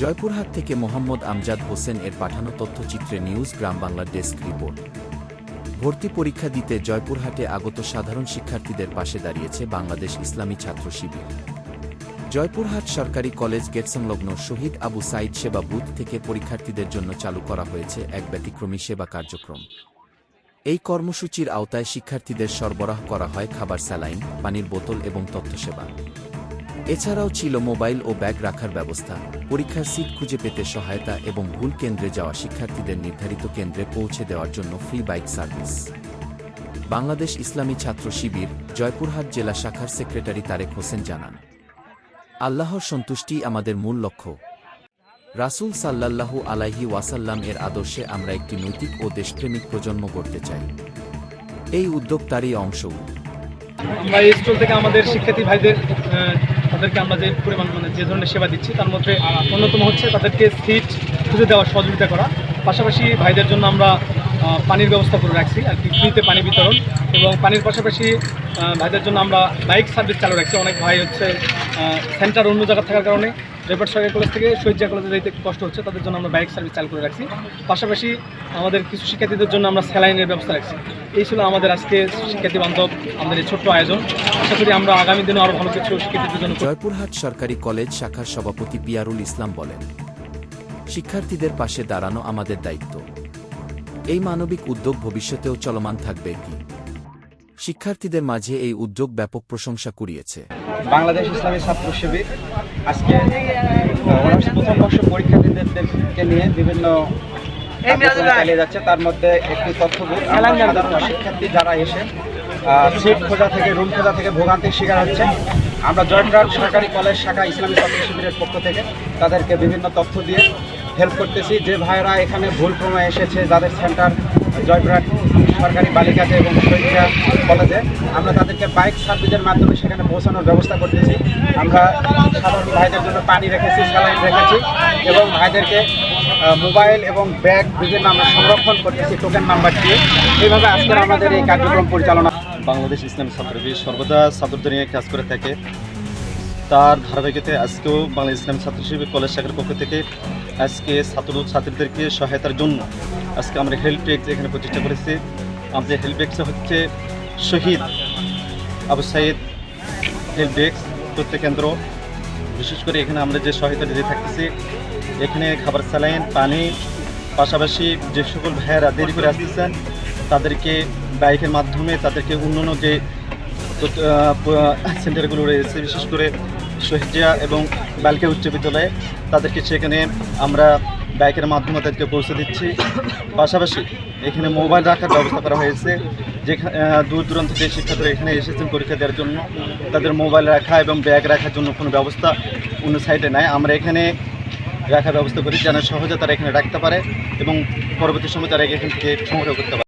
জয়পুরহাট থেকে মোহাম্মদ আমজাদ হোসেন এর পাঠানো তথ্যচিত্রে news, Gram Bangla desk report. ভর্তি পরীক্ষা দিতে জয়পুরহাটে আগত সাধারণ শিক্ষার্থীদের পাশে দাঁড়িয়েছে বাংলাদেশ ইসলামী ছাত্র শিবির। জয়পুরহাট সরকারি কলেজ গেট সংলগ্ন শহীদ আবু সাইদ সেবা বুথ থেকে পরীক্ষার্থীদের জন্য চালু করা হয়েছে এক ব্যতিক্রমী সেবা কার্যক্রম। এই কর্মসূচির আওতায় শিক্ষার্থীদের সরবরাহ করা হয় খাবার, স্যালাইন, পানির বোতল এবং তথ্যসেবা। এছাড়াও ছিল মোবাইল ও ব্যাগ রাখার ব্যবস্থা, পরীক্ষার সিট খুঁজে পেতে সহায়তা এবং ভুল কেন্দ্রে যাওয়া শিক্ষার্থীদের নির্ধারিত কেন্দ্রে পৌঁছে দেওয়ার জন্য ফ্রি বাইক সার্ভিস। বাংলাদেশ ইসলামী ছাত্র শিবির, জয়পুরহাট জেলা শাখার সেক্রেটারি তারেক হোসেন জানান, আল্লাহর সন্তুষ্টি আমাদের মূল লক্ষ্য। রাসূল সাল্লাল্লাহু আলাইহি ওয়াসাল্লাম এর আদর্শে আমরা একটি নৈতিক ও দেশপ্রেমিক প্রজন্ম গড়তে চাই। এই উদ্যোগ তারই অংশ। আমরা এই স্কুল থেকে আমাদের শিক্ষার্থী ভাইদের তাদেরকে আমরা যে পরিমাণ মানে যে ধরনের সেবা দিচ্ছি, তার মধ্যে অন্যতম হচ্ছে তাদেরকে সিট খুঁজে দেওয়ার সহযোগিতা করা। পাশাপাশি ভাইদের জন্য আমরা পানির ব্যবস্থা করে রাখছি, আর কি ফ্রিতে পানি বিতরণ। এবং পানির পাশাপাশি ভাইদের জন্য আমরা বাইক সার্ভিস চালু রাখছি। অনেক ভাই হচ্ছে সেন্টার অন্য জায়গা থাকার কারণে জয়পাট সরকারি কলেজ থেকে শহীদজা কলেজে যেতে একটু কষ্ট হচ্ছে, তাদের জন্য আমরা বাইক সার্ভিস চালু করে রাখছি। পাশাপাশি আমাদের কিছু শিক্ষার্থীদের জন্য আমরা স্যালাইনের ব্যবস্থা রাখছি। এই ছিল আমাদের আজকে শিক্ষার্থী বান্ধব, আমাদের এই ছোট্ট আয়োজন। আশা করি আমরা আগামী দিনে আরও ভালো কিছু শিক্ষার্থীদের জন্য জয়পুরহাট সরকারি কলেজ শাখার সভাপতি পিয়ারুল ইসলাম বলেন, শিক্ষার্থীদের পাশে দাঁড়ানো আমাদের দায়িত্ব। এই মানবিক উদ্যোগ ভবিষ্যতেও চলমান থাকবে কি? শিক্ষার্থীদের মাঝে এই উদ্যোগ ব্যাপক প্রশংসা কুড়িয়েছে। বাংলাদেশ ইসলামী ছাত্র শিবির আজকে অনার্স প্রথম বর্ষ পরীক্ষার্থীদেরকে নিয়ে বিভিন্ন চালিয়ে যাচ্ছে। তার মধ্যে একটি সাধারণ শিক্ষার্থী যারা এসে সিট খোঁজা থেকে রুম খোঁজা থেকে ভোগান্তির শিকার হচ্ছে। আমরা জয়পুরহাট সরকারি কলেজ শাখা ইসলামী ছাত্র শিবিরের পক্ষ থেকে তাদেরকে বিভিন্ন তথ্য দিয়ে হেল্প করতেছি। যে ভাইয়েরা এখানে ভুলক্রমে এসেছে, যাদের সেন্টার জয়পুরহাট সরকারি বালিকাতে এবং শহীদিয়া কলেজে আমরা তাদেরকে বাইক সার্ভিসের মাধ্যমে সেখানে পৌঁছানোর ব্যবস্থা করতেছি। আমরা সাধারণ ভাইদের জন্য পানি রেখেছি, স্যালাইন রেখেছি এবং ভাইদেরকে মোবাইল এবং ব্যাগ বিভিন্ন আমরা সংরক্ষণ করতেছি টোকেন নাম্বার দিয়ে। এইভাবে আজকের আমাদের এই কার্যক্রম পরিচালনা বাংলাদেশ ইসলাম ছাত্রবীর সর্বদা ছাত্রদের নিয়ে কাজ করে থাকে। তার ধারাবাহিকতায় আজকেও বাংলাদেশ ইসলাম ছাত্র কলেজ শাখার পক্ষ থেকে আজকে ছাত্র ছাত্রীদেরকে সহায়তার জন্য আজকে আমরা হেল্প ডেস্ক এখানে প্রতিষ্ঠা করেছি, আমাদের হেল্প ডেস্ক হচ্ছে শহীদ আবু সাইদ হেল্প ডেস্ক তথ্য কেন্দ্র। বিশেষ করে এখানে আমরা যে সহায়তা দিয়ে থাকতেছি, এখানে খাবার স্যালাইন, পানি, পাশাপাশি যে সকল ভাইয়েরা দেরি করে আসতেছেন তাদেরকে বাইকের মাধ্যমে তাদেরকে অন্যান্য যে সেন্টারগুলো রয়েছে, বিশেষ করে শহীদিয়া এবং বালকা উচ্চ বিদ্যালয়ে তাদেরকে সেখানে আমরা বাইকের মাধ্যমে তাদেরকে পৌঁছে দিচ্ছি। পাশাপাশি এখানে মোবাইল রাখার ব্যবস্থা করা হয়েছে। যেখানে দূর দূরান্ত যে শিক্ষার্থীরা এখানে এসেছেন পরীক্ষা দেওয়ার জন্য। তাদের মোবাইল রাখা এবং ব্যাগ রাখার জন্য কোনো ব্যবস্থা অন্য সাইডে নাই। আমরা এখানে রাখার ব্যবস্থা করি যেন সহজে তারা এখানে রাখতে পারে এবং পরবর্তী সময় তারা এখান থেকে সংগ্রহ করতে পারে।